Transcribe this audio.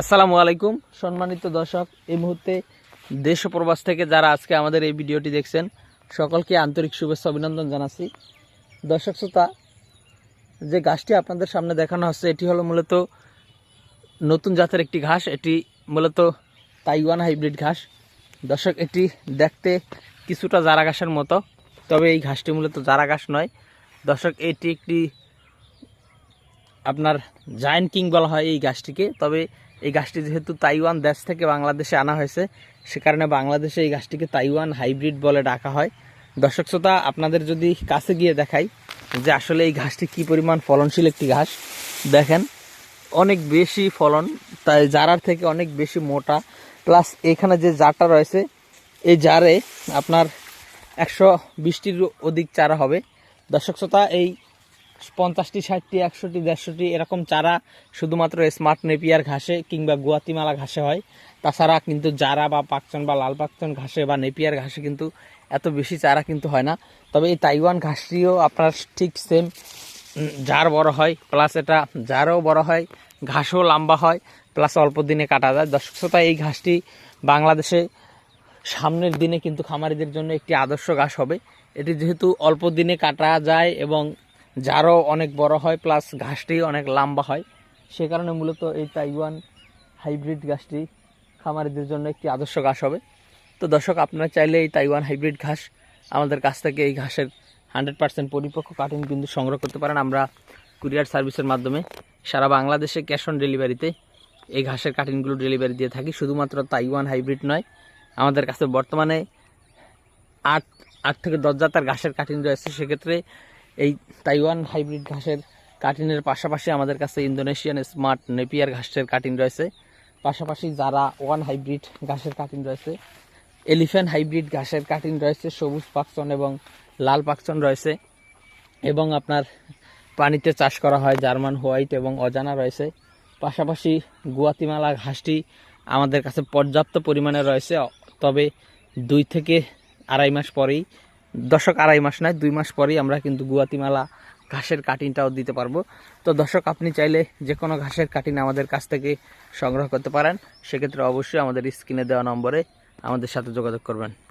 আসসালামু আলাইকুম। সম্মানিত দর্শক, এই মুহূর্তে দেশ প্রবাস থেকে যারা আজকে আমাদের এই ভিডিওটি দেখছেন, সকলকে আন্তরিক শুভেচ্ছা, অভিনন্দন জানাচ্ছি। দর্শক শ্রোতা, যে ঘাসটি আপনাদের সামনে দেখানো হচ্ছে, এটি হলো মূলত নতুন জাতের একটি ঘাস। এটি মূলত তাইওয়ান হাইব্রিড ঘাস। দর্শক, এটি দেখতে কিছুটা জারা ঘাসের মতো, তবে এই ঘাসটি মূলত জারা ঘাস নয়। দর্শক, এটি একটি আপনার জায়ান্ট কিং বলা হয় এই গাছটিকে তবে এই গাছটি যেহেতু তাইওয়ান দেশ থেকে বাংলাদেশে আনা হয়েছে, সে কারণে বাংলাদেশে এই গাছটিকে তাইওয়ান হাইব্রিড বলে ডাকা হয়। দর্শক শ্রোতা, আপনাদের যদি কাছে গিয়ে দেখাই যে আসলে এই ঘাসটি কি পরিমাণ ফলনশীল একটি ঘাস, দেখেন, অনেক বেশি ফলন, তাই জারার থেকে অনেক বেশি মোটা। প্লাস এখানে যে জারটা রয়েছে, এই জারে আপনার একশো বিশটির অধিক চারা হবে। দর্শক শ্রোতা, এই পঞ্চাশটি, ষাটটি, একশোটি, দেড়শোটি এরকম চারা শুধুমাত্র স্মার্ট নেপিয়ার ঘাসে কিংবা গুয়াতিমালা ঘাসে হয়। তাছাড়া কিন্তু জারা বা পাকচন বা লাল পাকচন ঘাসে বা নেপিয়ার ঘাসে কিন্তু এত বেশি চারা কিন্তু হয় না। তবে এই তাইওয়ান ঘাসটিও আপনার ঠিক সেম জার বড় হয় প্লাস এটা জারও বড় হয়, ঘাসও লম্বা হয় প্লাস অল্প দিনে কাটা যায়। দর্শক এই ঘাসটি বাংলাদেশে সামনের দিনে কিন্তু খামারিদের জন্য একটি আদর্শ ঘাস হবে। এটি যেহেতু অল্প দিনে কাটা যায় এবং জারও অনেক বড় হয় প্লাস ঘাসটি অনেক লম্বা হয়। সে কারণে মূলত এই তাইওয়ান হাইব্রিড ঘাসটি খামারিদের জন্য একটি আদর্শ ঘাস হবে। তো দর্শক, আপনারা চাইলে এই তাইওয়ান হাইব্রিড ঘাস আমাদের কাছ থেকে এই ঘাসের হান্ড্রেড পার্সেন্ট পরিপক্ক কাটিং কিন্তু সংগ্রহ করতে পারেন। আমরা কুরিয়ার সার্ভিসের মাধ্যমে সারা বাংলাদেশে ক্যাশ অন ডেলিভারিতে এই ঘাসের কাটিংগুলো ডেলিভারি দিয়ে থাকি। শুধুমাত্র তাইওয়ান হাইব্রিড নয়, আমাদের কাছে বর্তমানে আট আট থেকে দশ জাতার ঘাসের কাটিং রয়েছে। সেক্ষেত্রে এই তাইওয়ান হাইব্রিড ঘাসের কাটিনের পাশাপাশি আমাদের কাছে ইন্দোনেশিয়ান স্মার্ট নেপিয়ার ঘাসের কাটিং রয়েছে। পাশাপাশি যারা ওয়ান হাইব্রিড ঘাসের কাটিং রয়েছে, এলিফ্যান্ট হাইব্রিড ঘাসের কাটিং রয়েছে, সবুজ পাকচন এবং লাল পাকচন রয়েছে এবং আপনার পানিতে চাষ করা হয় জার্মান, হোয়াইট এবং অজানা রয়েছে। পাশাপাশি গুয়াতিমালা ঘাসটি আমাদের কাছে পর্যাপ্ত পরিমাণে রয়েছে, তবে দুই থেকে আড়াই মাস পরেই দশক আড়াই মাস নয়, দুই মাস পরেই আমরা কিন্তু গুয়াতিমালা ঘাসের কাটিংটাও দিতে পারব। তো দর্শক, আপনি চাইলে যে কোনো ঘাসের কাটিং আমাদের কাছ থেকে সংগ্রহ করতে পারেন। সেক্ষেত্রে অবশ্যই আমাদের স্ক্রিনে দেওয়া নম্বরে আমাদের সাথে যোগাযোগ করবেন।